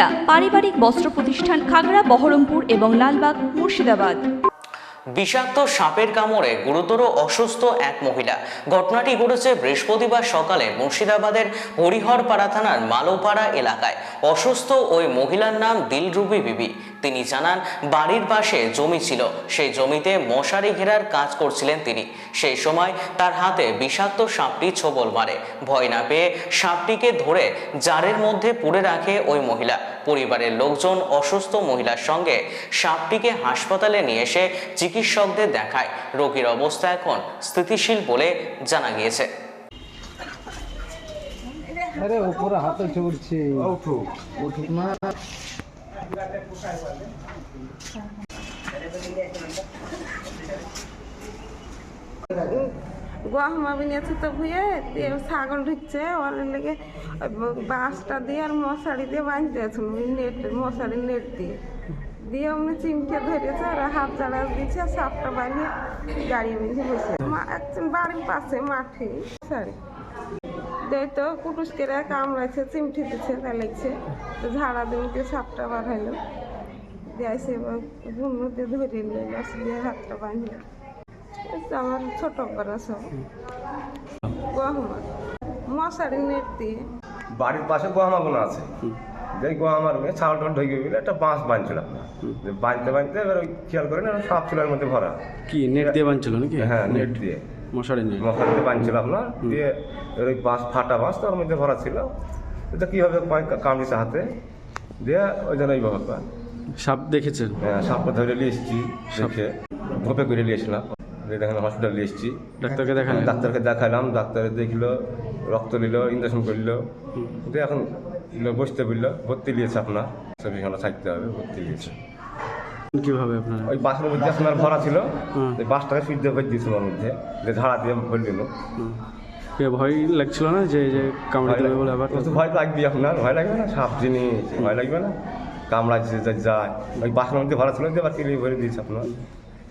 সুনিতা পারিবারিক বস্ত্র প্রতিষ্ঠান খাগড়া, বহরমপুর এবং লালবাগ, মুর্শিদাবাদ। বিষাক্ত সাপের কামড়ে গুরুতর অসুস্থ এক মহিলা। ঘটনাটি ঘটেছে বৃহস্পতিবার সকালে মুর্শিদাবাদের হরিহরপাড়া থানার মালোপাড়া এলাকায়। অসুস্থ ওই মহিলার নাম দিলরুবি বিবি। তিনি জানান বাড়ির পাশে জমি ছিল। সেই জমিতে মশারি ঘেরার কাজ করছিলেন তিনি। সেই সময় তার হাতে বিষাক্ত সাপটি ছোবল মারে। ভয় না পেয়ে সাপটিকে ধরে জারের মধ্যে পুড়ে রাখে ওই মহিলা। পরিবারের লোকজন অসুস্থ মহিলার সঙ্গে সাপটিকে হাসপাতালে নিয়ে এসে চিকিৎসকদের দেখায়। রোগীর অবস্থা এখন স্থিতিশীল বলে জানা গিয়েছে। আরে উপরে হাতে উঠে উঠছে উঠুক না। গহমা বিনিয়েছে তো ভুয়ে ছাগল ঢুকছে, ওর লেগে বাঁশটা দিয়ে আর মশারি দিয়ে বাঁধতে দিয়েছিল নেট, মশারি নেট দিয়ে। দিয়ে অমনি চিমটে ধরেছে আর হাত জাড়া আর সাপটা বানিয়ে গাড়ি বেঁধে বসে বাড়ির পাশে মাঠে, সারি। দেয় তো কুটুসকে কামড়াইছে চিমটি দিচ্ছে তা লাগছে তো ঝাড়া দিনকে সাপটা বার হইল দিয়ে এসে ঘুম দিয়ে ধরে নিল দিয়ে হাতটা বাঁধলো। আমার ছোট করা সব। গহমা। মশারি নেট দিয়ে। বাড়ির পাশে গোহামা বোনা আছে। যে গোহামার ছাগল টাগল ঢুকে গেলে একটা বাঁশ বাঁধছিল যে বাঁধতে বাঁধতে এবার ওই খেয়াল করে না সাপ ছিল এর মধ্যে ভরা। কি নেট দিয়ে বানছিল নাকি? হ্যাঁ নেট দিয়ে। মশারি নেট মশারিতে বাঁধছিল আপনার দিয়ে ওই বাঁশ ফাটা বাঁশ তো ওর মধ্যে ভরা ছিল। এটা কীভাবে কামড়িছে হাতে? দিয়ে ওই জন্য এই ব্যাপারটা। সাপ দেখেছেন হ্যাঁ, সাপটা ধরে নিয়ে এসেছি দেখে। ধোপে করে নিয়ে এসলাম দিয়ে দেখেন হসপিটাল নিয়ে এসেছি। ডাক্তারকে দেখালেন ডাক্তারকে দেখালাম। ডাক্তারে দেখল রক্ত নিল ইঞ্জেকশন করল। দিয়ে এখন বসতে বলল ভর্তি নিয়েছে আপনার। চব্বিশ থাকতে হবে ভর্তি নিয়েছে। কীভাবে আপনার? ওই বাসের মধ্যে আপনার ভরা ছিল হুম। ওই বাসটাকে সুইচ দিয়ে ভরে দিয়েছিল ওর মধ্যে যে ঝাড়া দিয়ে ভরে দিল। ভয় লাগছিল না যে যে কামড়ে দেবে বলে আবার? ভয় লাগবে আপনার ভয় লাগবে না? সাপ জিনিস ভয় লাগবে না? কামড়াচ্ছে যে যায়। ওই বাসের মধ্যে ভরা ছিল দিয়ে বাকি ভরে দিয়েছে আপনার।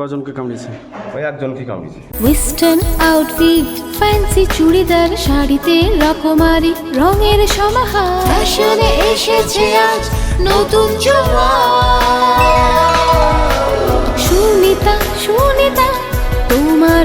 কজনকে কামড়েছে? ওই একজনকে কামড়িয়েছে ওয়েস্টার্ন আউটফিট ফ্যান্সি চুড়িদার শাড়িতে রকমারি রঙের সমাহার। ফ্যাশনে এসেছে আজ নতুন সুনিতা